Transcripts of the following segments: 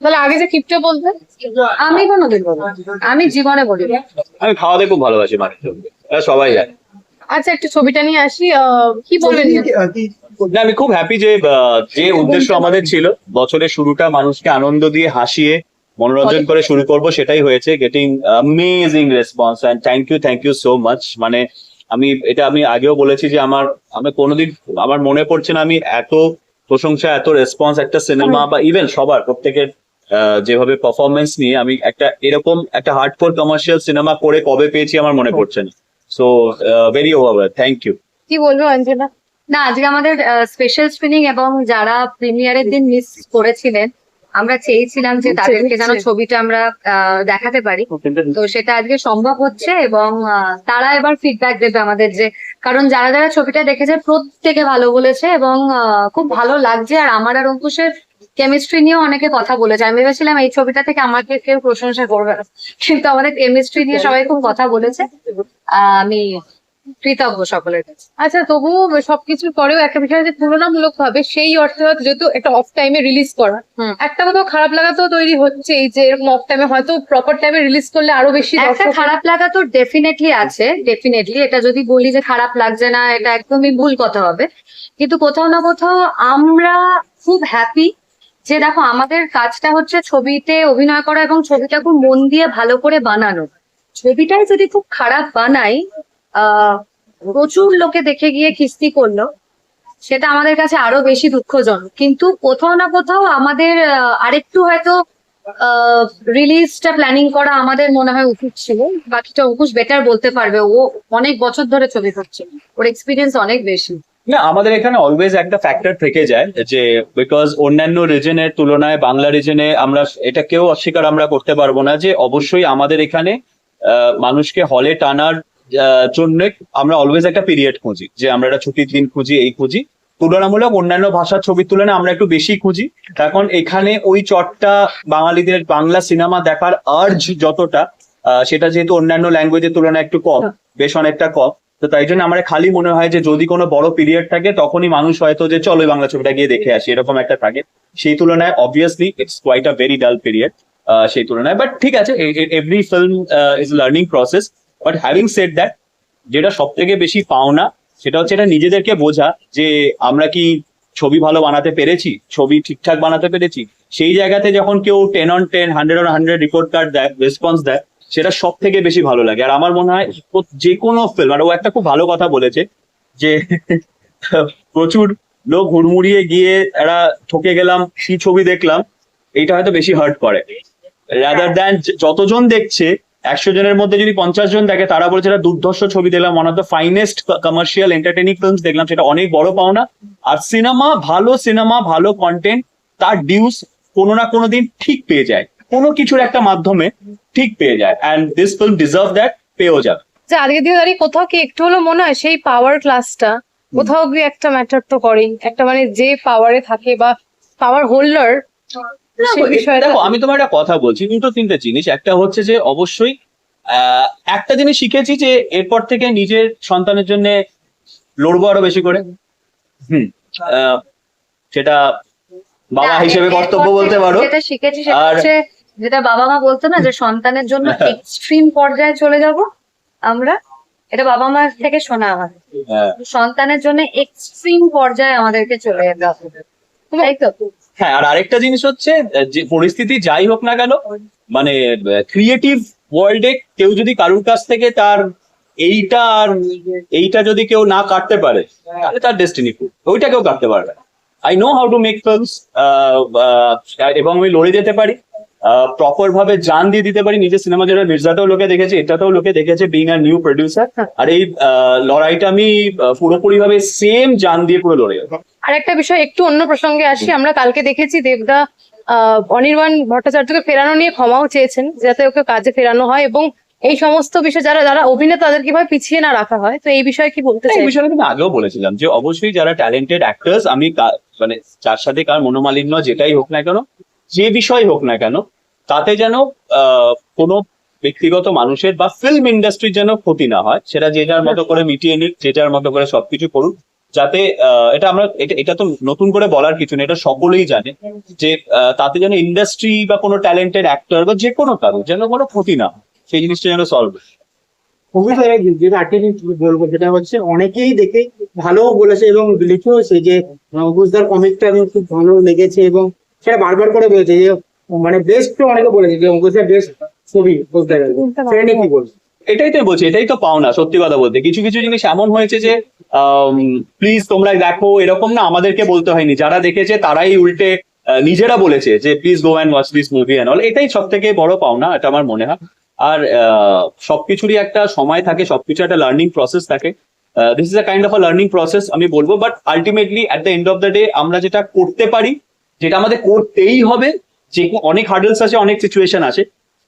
তাহলে আগে যে কিপটে বলবে আমি কোনোদিন বলব আমি জীবনে বলি। আমি খাওয়াতে খুব ভালোবাসি সবাই জানে। আচ্ছা একটু ছবিটা নিয়ে আসি। কি বলবেন? না আমি খুব হ্যাপি যে যে উদ্দেশ্য আমাদের ছিল বছরের শুরুটা মানুষকে আনন্দ দিয়ে হাসিয়ে মনোরঞ্জন করে শুরু করব সেটাই হয়েছে। Getting amazing response and thank you thank you so much মানে আমি এটা আমি আগেও বলেছি যে আমার আমি কোনোদিন আমার মনে পড়ছে না আমি এত প্রশংসা এত রেসপন্স একটা সিনেমা বা ইভেন সবার প্রত্যেকের আহ, যেভাবে পারফরমেন্স নিয়ে আমি একটা এরকম একটা হার্ডকোর কমার্শিয়াল সিনেমা করে কবে পেয়েছি আমার মনে পড়ছে না। So very over thank you কি বলব অঞ্জনা? না আজকে আমাদের স্পেশাল স্ক্রিনিং এবং যারা প্রিমিয়ারের দিন মিস করেছিলেন আমরা চেয়েছিলাম যে তাদেরকে যেন ছবিটা আমরা আহ, দেখাতে পারি। তো সেটা আজকে সম্ভব হচ্ছে এবং আহ, তারা এবার ফিডব্যাক দেবে আমাদের যে কারণ যারা যারা ছবিটা দেখেছে প্রত্যেকে ভালো বলেছে এবং খুব ভালো লাগছে। আর আমার আর অঙ্কুশের কেমিস্ট্রি নিয়েও অনেকে কথা বলেছে। আমি ভেবেছিলাম এই ছবিটা থেকে আমাকে কেউ প্রশংসা করবে না। কিন্তু আমাদের কেমিস্ট্রি নিয়ে সবাই খুব কথা বলেছে। আমি কৃতজ্ঞ সকলের কাছে। আচ্ছা তবুও সবকিছুর পরেও একটা বিষয় যে তুলনামূলক ভাবে সেই অর্থে হয়তো যেহেতু একটা অফ টাইমে রিলিজ করা একটা কোথাও খারাপ লাগা তো তৈরি হচ্ছে এই যে এরকম অফ টাইমে হয়তো প্রপার টাইমে রিলিজ করলে আরও বেশি একটা খারাপ লাগা তো ডেফিনেটলি আছে ডেফিনেটলি এটা যদি বলি যে খারাপ লাগছে না এটা একদমই ভুল কথা হবে। কিন্তু কোথাও না কোথাও আমরা খুব হ্যাপি যে দেখো আমাদের কাজটা হচ্ছে ছবিতে অভিনয় করা এবং ছবিটা খুব মন দিয়ে ভালো করে বানানো। ছবিটাই যদি খুব খারাপ বানাই প্রচুর লোকে দেখে গিয়ে খিস্তি করল। সেটা আমাদের কাছে আরও বেশি দুঃখজনক। কিন্তু কোথাও না কোথাও আমাদের আরেকটু হয়তো রিলিজটা প্ল্যানিং করা আমাদের মনে হয় উচিত ছিল। বাকিটা অঙ্কুশ বেটার বলতে পারবে। ও অনেক বছর ধরে ছবি করছে ওর এক্সপিরিয়েন্স অনেক বেশি। না, আমাদের এখানে অলওয়েজ একটা ফ্যাক্টর থেকে যায় যে বিকজ অন্যান্য রিজনের তুলনায় বাংলা রিজনে আমরা এটা কেউ অস্বীকার আমরা করতে পারব না যে, অবশ্যই আমাদের এখানে মানুষকে হলে টানার জন্য আমরা অলওয়েজ একটা পিরিয়ড খুঁজি যে আমরা একটা ছুটির দিন খুঁজি এই খুঁজি। তুলনামূলক অন্যান্য ভাষার ছবির তুলনায় আমরা একটু বেশি খুঁজি। এখন এখানে ওই চটটা বাঙালিদের বাংলা সিনেমা দেখার আর্জ যতটা সেটা যেহেতু অন্যান্য ল্যাঙ্গুয়েজের তুলনায় একটু কম বেশ অনেকটা কম। তো তাই জন্য আমার খালি মনে হয় যে যদি কোনো বড় পিরিয়ড থাকে তখনই মানুষ হয়তো যে চলো বাংলা ছবিটা গিয়ে দেখে আসি এরকম একটা থাকে সেই তুলনায় obviously it's quite a very dull period সেই তুলনায়। বাট ঠিক আছে every film is learning process but having said that যেটা সব থেকে বেশি পাওনা, সেটা হচ্ছে এটা নিজেদেরকে বোঝা যে আমরা কি ছবি ভালো বানাতে পেরেছি, ছবি ঠিকঠাক বানাতে পেরেছি। সেই জায়গাতে যখন কেউ ten on ten hundred on hundred report card দেয় রেসপন্স দেয়, সেটা সব থেকে বেশি ভালো লাগে। আর আমার মনে হয় যে কোনো ফিল্ম আর ও একটা খুব ভালো কথা বলেছে যে প্রচুর লোক হুড়মুড়িয়ে গিয়ে একটা ঠকে গেলাম, কি ছবি দেখলাম, এইটা হয়তো বেশি হার্ট করে। রাদার দ্যান যতজন দেখছে একশো জনের মধ্যে যদি পঞ্চাশ জন দেখে তারা বলছে এটা দুর্ধর্ষ ছবি দেখলাম one of the finest commercial entertaining films দেখলাম সেটা অনেক বড় পাওনা। আর সিনেমা ভালো সিনেমা ভালো কন্টেন্ট তার ডিউস কোনো না কোনো দিন ঠিক পেয়ে যায়। কোনো কিছুর একটা মাধ্যমে ঠিক পেয়ে যায়। And this film deserve that পেয়েও যাবে। যে আজকে দিয়ে দাঁড়িয়ে কোথাও কি একটু হলো মনে হয় সেই পাওয়ার ক্লাসটা কোথাও গিয়ে একটা ম্যাটার তো করেই। একটা মানে যে পাওয়ারে থাকে বা পাওয়ার হোল্ডার দেখো, আমি তোমার একটা কথা বলছি দুটো তিনটে জিনিস। একটা হচ্ছে যে অবশ্যই আহ, একটা জিনিস শিখেছি যে এরপর থেকে নিজের সন্তানের জন্য লড়বো আরও বেশি করে। হুম আহ, সেটা বাবা হিসেবে কর্তব্য বলতে পারো। যেটা শিখেছি সেটা হচ্ছে যেটা বাবা মা বলতো না যে সন্তানের জন্য এক্সট্রিম পর্যায়ে চলে যাব আমরা এটা বাবা মা থেকে শোনা আমাদের হ্যাঁ। সন্তানের জন্য এক্সট্রিম পর্যায়ে আমাদেরকে চলে যেতে হবে। তাই তো? হ্যাঁ আর আরেকটা জিনিস হচ্ছে যে পরিস্থিতি যাই হোক না কেন মানে ক্রিয়েটিভ ওয়ার্ল্ডে কেউ যদি কারুর কাছ থেকে তার এইটা আর এইটা যদি কেউ না কাটতে পারে, তাহলে তার ডেস্টিনি ওইটা কেউ কাটতে পারবে I know how to make films এবং আমি লড়ে যেতে পারি। প্রপার ভাবে জান দিয়ে দিতে পারি। নিজের সিনেমা যেটা মির্জাতেও লোকে দেখেছে এটাতেও লোকে দেখেছে বিং আর নিউ প্রডিউসার আর এই লড়াইটা আমি পুরোপুরি ভাবে সেম জান দিয়ে পুরো লড়ে আর একটা বিষয় একটু অন্য প্রসঙ্গে আসি। আমরা কালকে দেখেছি দেবদা অনির্বাণ ভট্টাচার্যকে ফেরানো নিয়ে ক্ষমাও চেয়েছেন যাতে ওকে কাজে ফেরানো হয় এবং এই সমস্ত বিষয় যারা যারা অভিনেতা তাদের কীভাবে পিছিয়ে না রাখা হয়। তো এই বিষয়ে কি বলতে চাই এই বিষয়টা আমি আগেও বলেছিলাম যে অবশ্যই যারা ট্যালেন্টেড অ্যাক্টার্স আমি মানে যার সাথে কার মনোমালিন্য যেটাই হোক না কেন যে বিষয় হোক না কেন তাতে যেন কোনো ব্যক্তিগত মানুষের বা ফিল্ম ইন্ডাস্ট্রির যেন ক্ষতি না হয়, সেটা যে যার মতো করে মিটিয়ে নিক, যে যার মতো করে সবকিছু করুক, যাতে এটা আমরা, এটা তো নতুন করে বলার কিছু নেই, এটা সকলেই জানে যে তাতে যেন ইন্ডাস্ট্রি বা কোনো ট্যালেন্টেড অ্যাক্টর বা যে কোনো কারও যেন কোনো ক্ষতি না। সেই জিনিসটা যেন সলভ বলব যেটা হচ্ছে অনেকেই দেখে ভালো বলেছে এবং লিখেওছে যে অবুজদার কমিকটা আমি খুব ভালো লেগেছে এবং সেটা বারবার করে বলেছে যে মানে বেস্ট তো অনেকে বলেছে যে অবুজদার বেস্ট ছবি বলতে গেলে। সেটা নিয়ে কি বলব এটাই তো বলছি এটাই তো পাও না সত্যি কথা বলতে। কিছু কিছু জিনিস এমন হয়েছে যে প্লিজ তোমরা দেখো এরকম না আমাদেরকে বলতে হয়নি। যারা দেখেছে তারাই উল্টে আহ, নিজেরা বলেছে যে please go and watch this movie and all এটাই সব থেকে বড় পাওনা এটা আমার মনে হয়। আর আহ, সবকিছুরই একটা সময় থাকে সবকিছু একটা লার্নিং প্রসেস থাকে। This is a kind of a learning process আমি বলব but ultimately at the end of the day আমরা যেটা করতে পারি যেটা আমাদের করতেই হবে যে অনেক হার্ডেলস আছে অনেক সিচুয়েশন আছে।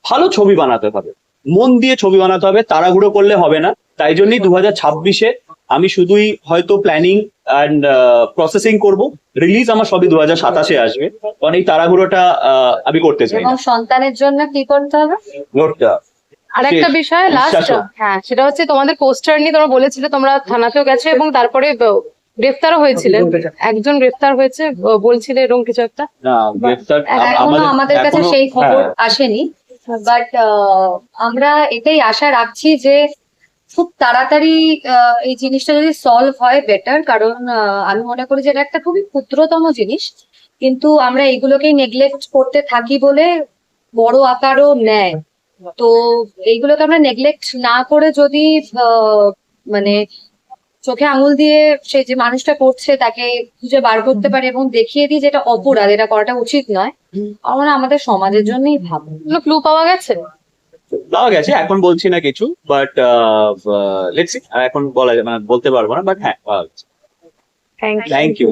ভালো ছবি বানাতে হবে। মন দিয়ে ছবি বানাতে হবে তাড়াহুড়ো করলে হবে না। তাই জন্যই দু হাজার ছাব্বিশে আমি শুধুই হয়তো প্ল্যানিং অ্যান্ড প্রসেসিং করব। রিলিজ আমার সবই দু হাজার সাতাশে আসবে। কারণ এই তাড়াহুড়োটা আহ, আমি করতে চাই সন্তানের জন্য কি করতে হবে? নোটটা আর একটা বিষয় লাস্ট হ্যাঁ সেটা হচ্ছে তোমাদের পোস্টার নিয়ে তোমরা বলেছিলে তোমরা থানাতেও গেছো এবং তারপরে গ্রেফতারও হয়েছিলেন। একজন গ্রেফতার হয়েছে বলছিলে এরকম কিছু একটা? এখনও আমাদের কাছে সেই খবর হ্যাঁ, আসেনি। বাট আমরা এটাই আশা রাখছি যে খুব তাড়াতাড়ি আহ, এই জিনিসটা যদি সলভ হয় বেটার কারণ আমি মনে করি যে এটা একটা খুবই ক্ষুদ্রতম জিনিস। কিন্তু আমরা এগুলোকেই নেগলেক্ট করতে থাকি বলে বড় আকারও নেয়। তো এইগুলোকে আমরা নেগলেক্ট না করে যদি আহ, মানে চোখে আঙুল দিয়ে সে যে মানুষটা করছে তাকে খুঁজে বার করতে পারে এবং দেখিয়ে দিই যেটা অপরাধ এটা করাটা উচিত নয়। আমার আমাদের সমাজের জন্যই ভাবো ক্লু পাওয়া গেছে? পাওয়া গেছে এখন বলছি না কিছু বাট লেটস এখন বলা মানে বলতে পারব না বাট হ্যাঁ পাওয়া গেছে। Thank thank you